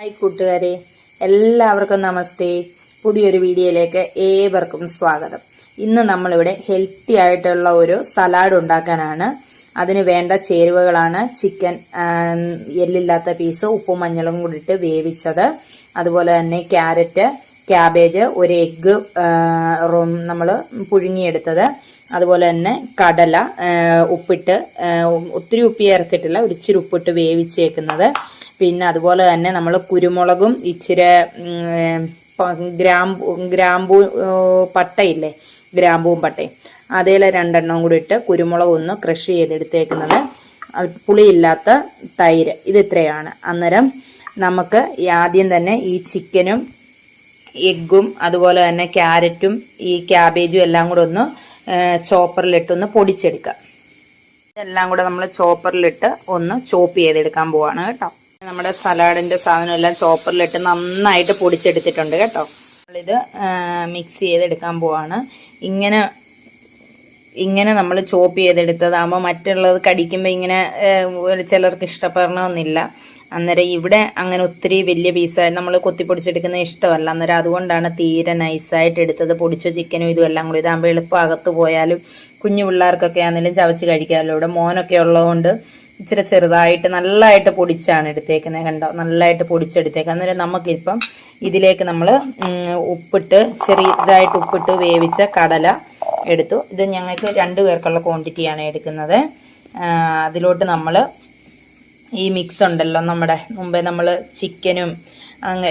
Hi കൂട്ടുകാരെ എല്ലാവർക്കും നമസ്തേ. പുതിയൊരു വീഡിയോയിലേക്ക് ഏവർക്കും സ്വാഗതം. ഇന്ന് നമ്മളിവിടെ ഹെൽത്തി ആയിട്ടുള്ള ഒരു സലാഡ് ഉണ്ടാക്കാനാണ്. അതിന് വേണ്ട ചേരുവകളാണ് ചിക്കൻ എല്ലില്ലാത്ത പീസ് ഉപ്പും മഞ്ഞളും കൂടി ഇട്ട് വേവിച്ചത്. അതുപോലെ തന്നെ ക്യാരറ്റ് ക്യാബേജ് ഒരു എഗ്ഗ് നമ്മൾ പുഴുങ്ങിയെടുത്തത്. അതുപോലെ തന്നെ കടല ഉപ്പിട്ട് ഒത്തിരി ഉപ്പ് ചേർത്തിട്ടില്ല ഒരിച്ചിരി ഉപ്പിട്ട് വേവിച്ചേക്കുന്നത്. പിന്നെ അതുപോലെ തന്നെ നമ്മൾ കുരുമുളകും ഇച്ചിരി ഗ്രാമ്പൂ ഗ്രാമ്പു പട്ടയില്ലേ? ഗ്രാമ്പൂവും പട്ടയും. അതേല രണ്ടെണ്ണവും കൂടി ഇട്ട് കുരുമുളക് ഒന്ന് ക്രഷ് ചെയ്തെടുത്തേക്കുന്നത്. പുളിയില്ലാത്ത തൈര്. ഇത് ഇത്രയാണ്. അന്നേരം നമുക്ക് ആദ്യം തന്നെ ഈ ചിക്കനും എഗ്ഗും അതുപോലെ തന്നെ ക്യാരറ്റും ഈ ക്യാബേജും എല്ലാം കൂടെ ഒന്ന് ചോപ്പറിലിട്ടൊന്ന് പൊടിച്ചെടുക്കാം ഇതെല്ലാം കൂടെ നമ്മൾ ചോപ്പറിലിട്ട് ഒന്ന് ചോപ്പ് ചെയ്തെടുക്കാൻ പോവാണ് കേട്ടോ. നമ്മുടെ സലാഡിന്റെ സാധനം എല്ലാം ചോപ്പറിലിട്ട് നന്നായിട്ട് പൊടിച്ചെടുത്തിട്ടുണ്ട് കേട്ടോ. നമ്മളിത് മിക്സ് ചെയ്തെടുക്കാൻ പോവാണ്. ഇങ്ങനെ ഇങ്ങനെ നമ്മൾ ചോപ്പ് ചെയ്തെടുത്തതാകുമ്പോൾ മറ്റുള്ളത് കടിക്കുമ്പോൾ ഇങ്ങനെ ചിലർക്ക് ഇഷ്ടപ്പെടണമെന്നില്ല അന്നേരം ഇവിടെ അങ്ങനെ ഒത്തിരി വലിയ പീസായി നമ്മൾ കൊത്തി പൊടിച്ചെടുക്കുന്നത് ഇഷ്ടമല്ല. അന്നേരം അതുകൊണ്ടാണ് തീരെ നൈസായിട്ട് എടുത്തത്. പൊടിച്ച ചിക്കനും ഇതും എല്ലാം കൂടി. ഇതാകുമ്പോൾ എളുപ്പം അകത്ത് പോയാലും കുഞ്ഞു പിള്ളേർക്കൊക്കെ ആണെങ്കിലും ചവച്ച് കഴിക്കാമല്ലോ. ഇവിടെ മോനൊക്കെ ഉള്ളതുകൊണ്ട് ഇച്ചിരി ചെറുതായിട്ട് നല്ലതായിട്ട് പൊടിച്ചാണ് എടുത്തേക്കുന്നത് കണ്ടോ? നല്ലതായിട്ട് പൊടിച്ചെടുത്തേക്ക്. അന്നേരം നമുക്കിപ്പം ഇതിലേക്ക് നമ്മൾ ഉപ്പിട്ട് ചെറിയതായിട്ട് ഉപ്പിട്ട് വേവിച്ച കടല എടുത്തു. ഇത് ഞങ്ങൾക്ക് രണ്ട് പേർക്കുള്ള ക്വാണ്ടിറ്റിയാണ് എടുക്കുന്നത്. അതിലോട്ട് നമ്മൾ ഈ മിക്സ് ഉണ്ടല്ലോ നമ്മുടെ മുമ്പേ നമ്മൾ ചിക്കനും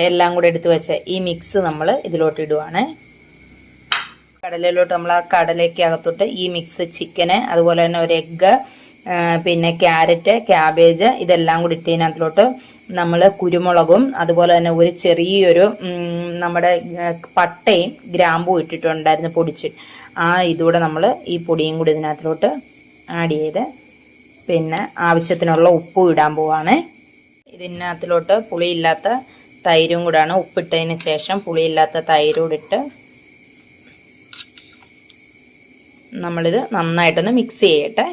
എല്ലാം കൂടെ എടുത്ത് വെച്ച ഈ മിക്സ് നമ്മൾ ഇതിലോട്ട് ഇടുവാണ്. കടലയിലോട്ട് നമ്മൾ ആ കടലയ്ക്ക് അകത്തോട്ട് ഈ മിക്സ് ചിക്കന് അതുപോലെ തന്നെ ഒരു എഗ്ഗ് പിന്നെ ക്യാരറ്റ് ക്യാബേജ് ഇതെല്ലാം കൂടി ഇട്ടതിനകത്തിലോട്ട് നമ്മൾ കുരുമുളകും അതുപോലെ തന്നെ ഒരു ചെറിയൊരു നമ്മുടെ പട്ടയും ഗ്രാമ്പും ഇട്ടിട്ടുണ്ടായിരുന്നു പൊടിച്ച്. ആ ഇതുകൂടെ നമ്മൾ ഈ പൊടിയും കൂടി ഇതിനകത്തിലോട്ട് ആഡ് ചെയ്ത് പിന്നെ ആവശ്യത്തിനുള്ള ഉപ്പും ഇടാൻ പോവാണ്. ഇതിനകത്തിലോട്ട് പുളിയില്ലാത്ത തൈരും കൂടാണ്. ഉപ്പിട്ടതിന് ശേഷം പുളിയില്ലാത്ത തൈരൂടെ ഇട്ട് നമ്മളിത് നന്നായിട്ടൊന്ന് മിക്സ് ചെയ്യട്ടെ.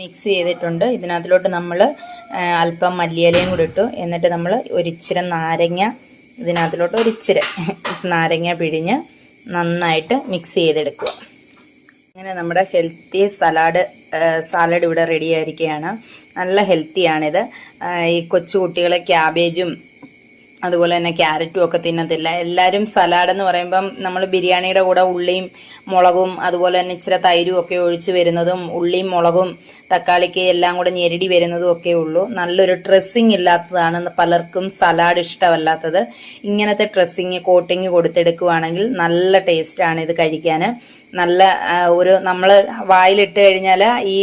മിക്സ് ചെയ്തിട്ടുണ്ട്. ഇതിനകത്തിലോട്ട് നമ്മൾ അല്പം മല്ലിയിലയും കൂടി ഇട്ടു. എന്നിട്ട് നമ്മൾ ഒരിച്ചിരി നാരങ്ങ ഇതിനകത്തിലോട്ട് ഒരിച്ചിരി നാരങ്ങ പിഴിഞ്ഞ് നന്നായിട്ട് മിക്സ് ചെയ്തെടുക്കുക. അങ്ങനെ നമ്മുടെ ഹെൽത്തി സലാഡ് സാലഡ് ഇവിടെ റെഡി ആയിരിക്കുകയാണ്. നല്ല ഹെൽത്തിയാണിത്. ഈ കൊച്ചുകുട്ടികളെ ക്യാബേജും അതുപോലെ തന്നെ ക്യാരറ്റും ഒക്കെ തിന്നത്തില്ല. എല്ലാവരും സലാഡ് എന്ന് പറയുമ്പം നമ്മൾ ബിരിയാണിയുടെ കൂടെ ഉള്ളിയും മുളകും അതുപോലെ തന്നെ ഇച്ചിരി തൈരും ഒക്കെ ഒഴിച്ച് വരുന്നതും ഉള്ളിയും മുളകും തക്കാളിക്ക് എല്ലാം കൂടെ ഞെരടി വരുന്നതും ഒക്കെ ഉള്ളൂ. നല്ലൊരു ഡ്രസ്സിങ് ഇല്ലാത്തതാണ്. പലർക്കും സലാഡ് ഇഷ്ടമല്ലാത്തത്. ഇങ്ങനത്തെ ഡ്രസ്സിങ് കോട്ടിങ് കൊടുത്തെടുക്കുവാണെങ്കിൽ നല്ല ടേസ്റ്റാണ് ഇത് കഴിക്കാൻ. നല്ല ഒരു നമ്മൾ വായിലിട്ട് കഴിഞ്ഞാൽ ഈ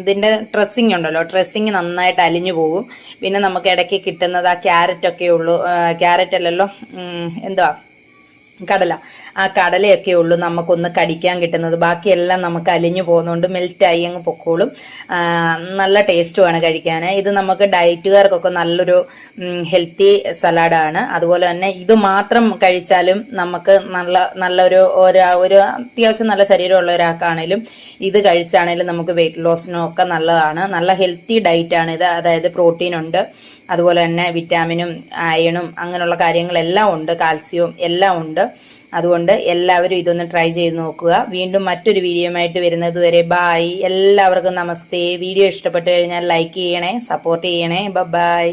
ഇതിന്റെ ഡ്രസ്സിങ് ഉണ്ടല്ലോ. ഡ്രസ്സിങ് നന്നായിട്ട് അലിഞ്ഞു പോകും. പിന്നെ നമുക്ക് ഇടയ്ക്ക് കിട്ടുന്നത് ആ ക്യാരറ്റൊക്കെ ഉള്ളൂ. ക്യാരറ്റ് അല്ലല്ലോ. എന്തുവാ? കടല. ആ കടലയൊക്കെ ഉള്ളൂ നമുക്കൊന്ന് കടിക്കാൻ കിട്ടുന്നത്. ബാക്കിയെല്ലാം നമുക്ക് അലിഞ്ഞു പോകുന്നതുകൊണ്ട് മെൽറ്റായി അങ്ങ് പൊക്കോളും. നല്ല ടേസ്റ്റുമാണ് കഴിക്കാൻ ഇത് നമുക്ക് ഡയറ്റുകാർക്കൊക്കെ നല്ലൊരു ഹെൽത്തി സലാഡാണ് അതുപോലെ തന്നെ ഇത് മാത്രം കഴിച്ചാലും നമുക്ക് നല്ല നല്ലൊരു ഒരാ ഒരു അത്യാവശ്യം നല്ല ശരീരമുള്ള ഒരാൾക്കാണേലും ഇത് കഴിച്ചാണേലും നമുക്ക് വെയിറ്റ് ലോസിനും ഒക്കെ നല്ലതാണ്. നല്ല ഹെൽത്തി ഡയറ്റാണ് ഇത്. അതായത് പ്രോട്ടീൻ ഉണ്ട്. അതുപോലെ തന്നെ വിറ്റാമിനും അയണും അങ്ങനെയുള്ള കാര്യങ്ങളെല്ലാം ഉണ്ട്. കാൽസ്യവും എല്ലാം ഉണ്ട്. അതുകൊണ്ട് എല്ലാവരും ഇതൊന്ന് ട്രൈ ചെയ്ത് നോക്കുക. വീണ്ടും മറ്റൊരു വീഡിയോയുമായിട്ട് വരുന്നത് വരെ ബായ് എല്ലാവർക്കും നമസ്തേ. വീഡിയോ ഇഷ്ടപ്പെട്ടു കഴിഞ്ഞാൽ ലൈക്ക് ചെയ്യണേ സപ്പോർട്ട് ചെയ്യണേ. ബൈ